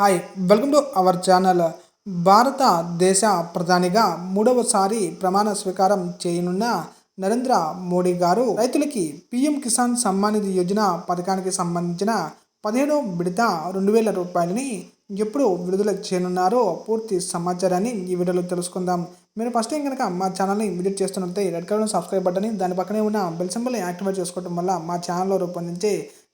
Hi welcome to our channel భారతదేశ ప్రధానిగా మూడవసారి ప్రమాణ స్వీకారం చేయనున్న నరేంద్ర మోడీ గారు రైతులకి పీఎం కిసాన్ సమ్మాన్ నిధి యోజన పథకానికి సంబంధించిన పదిహేడో విడత రెండు వేల రూపాయలని ఎప్పుడు విడుదల చేయనున్నారో పూర్తి సమాచారాన్ని ఈ వీడియోలో తెలుసుకుందాం. మీరు ఫస్ట్ టైం కనుక మా ఛానల్ని విజిట్ చేస్తున్నట్లయితే రెడ్ కలర్ సబ్స్క్రైబ్ బటన్ దాని పక్కనే ఉన్న బెల్ సింబల్ యాక్టివేట్ చేసుకోవడం వల్ల మా ఛానల్లో రూపొందించే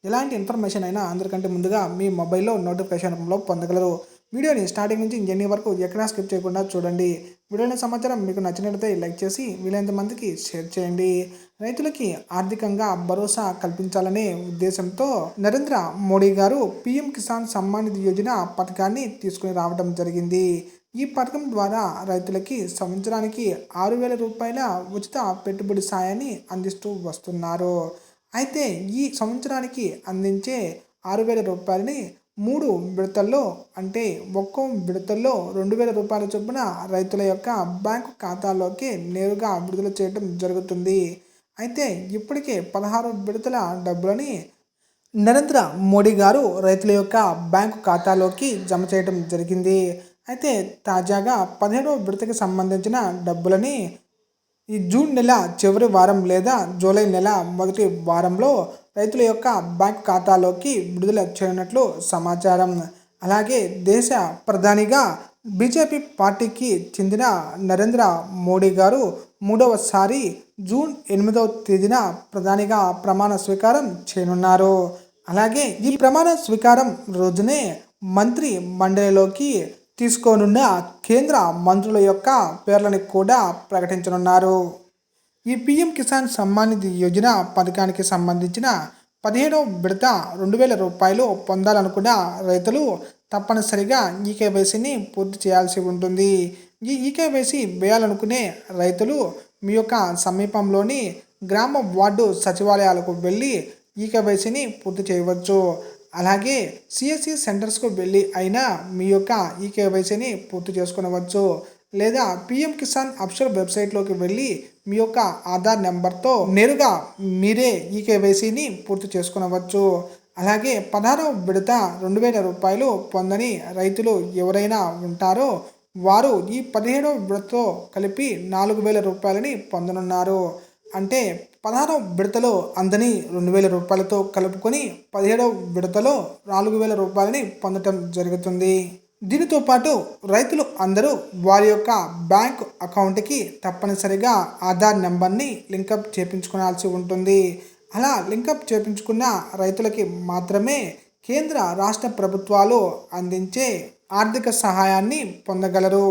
ఎలాంటి ఇన్ఫర్మేషన్ అయినా అందరికంటే ముందుగా మీ మొబైల్లో నోటిఫికేషన్ రూపంలో పొందగలరు. వీడియోని స్టార్టింగ్ నుంచి ఇంజనీ వరకు ఎక్కడా స్కిప్ చేయకుండా చూడండి. వీడియోని సమాచారం మీకు నచ్చినట్లయితే లైక్ చేసి వీలైనంత మందికి షేర్ చేయండి. రైతులకి ఆర్థికంగా భరోసా కల్పించాలనే ఉద్దేశంతో నరేంద్ర మోడీ గారు పీఎం కిసాన్ సమ్మాన్ నిధి యోజన పథకాన్ని తీసుకుని రావడం జరిగింది. ఈ పథకం ద్వారా రైతులకి సంవత్సరానికి ఆరు వేల రూపాయల ఉచిత పెట్టుబడి సాయాన్ని అందిస్తూ వస్తున్నారు. అయితే ఈ సంవత్సరానికి అందించే ఆరు వేల రూపాయలని మూడు విడతల్లో అంటే ఒక్కో విడతల్లో రెండు వేల రూపాయల చొప్పున రైతుల యొక్క బ్యాంకు ఖాతాలోకి నేరుగా విడుదల చేయడం జరుగుతుంది. అయితే ఇప్పటికే పదహారు విడతల డబ్బులని నరేంద్ర మోడీ గారు రైతుల యొక్క బ్యాంకు ఖాతాలోకి జమ చేయడం జరిగింది. అయితే తాజాగా పదిహేడవ విడతకి సంబంధించిన డబ్బులని ఈ జూన్ నెల చివరి వారం లేదా జూలై నెల మొదటి వారంలో రైతుల యొక్క బ్యాంక్ ఖాతాలోకి విడుదల చేయనున్నట్లు సమాచారం. అలాగే దేశ ప్రధానిగా బీజేపీ పార్టీకి చెందిన నరేంద్ర మోడీ గారు మూడవసారి జూన్ ఎనిమిదవ తేదీన ప్రధానిగా ప్రమాణ స్వీకారం చేయనున్నారు. అలాగే ఈ ప్రమాణ స్వీకారం రోజునే మంత్రి మండలిలోకి తీసుకోనున్న కేంద్ర మంత్రుల యొక్క పేర్లను కూడా ప్రకటించనున్నారు. ఈ పిఎం కిసాన్ సమ్మాన్ నిధి యోజన పథకానికి సంబంధించిన పదిహేడవ విడత రెండు వేల రూపాయలు పొందాలనుకున్న రైతులు తప్పనిసరిగా ఈకేవైసీని పూర్తి చేయాల్సి ఉంటుంది. ఈ ఈకేవైసీ వేయాలనుకునే రైతులు మీ యొక్క సమీపంలోని గ్రామ వార్డు సచివాలయాలకు వెళ్ళి ఈకేవైసీని పూర్తి చేయవచ్చు. అలాగే సిఎస్సి సెంటర్స్కు వెళ్ళి అయినా మీ యొక్క ఈ కేవైసీని పూర్తి చేసుకునవచ్చు. లేదా పిఎం కిసాన్ అప్షర్ వెబ్సైట్లోకి వెళ్ళి మీ యొక్క ఆధార్ నెంబర్తో నేరుగా మీరే ఈ కేవైసీని పూర్తి చేసుకునవచ్చు. అలాగే పదహారవ విడత రెండు వేల రూపాయలు పొందని రైతులు ఎవరైనా ఉంటారో వారు ఈ పదిహేడవ విడతతో కలిపి నాలుగు వేల రూపాయలని పొందనున్నారు. అంటే పదహారవ విడతలో అందని రెండు వేల రూపాయలతో కలుపుకొని పదిహేడవ విడతలో నాలుగు వేల రూపాయలని పొందటం జరుగుతుంది. దీనితో పాటు రైతులు అందరూ వారి యొక్క బ్యాంక్ అకౌంట్కి తప్పనిసరిగా ఆధార్ నెంబర్ని లింకప్ చేపించుకోవాల్సి ఉంటుంది. అలా లింకప్ చేపించుకున్న రైతులకి మాత్రమే కేంద్ర రాష్ట్ర ప్రభుత్వాలు అందించే ఆర్థిక సహాయాన్ని పొందగలరు.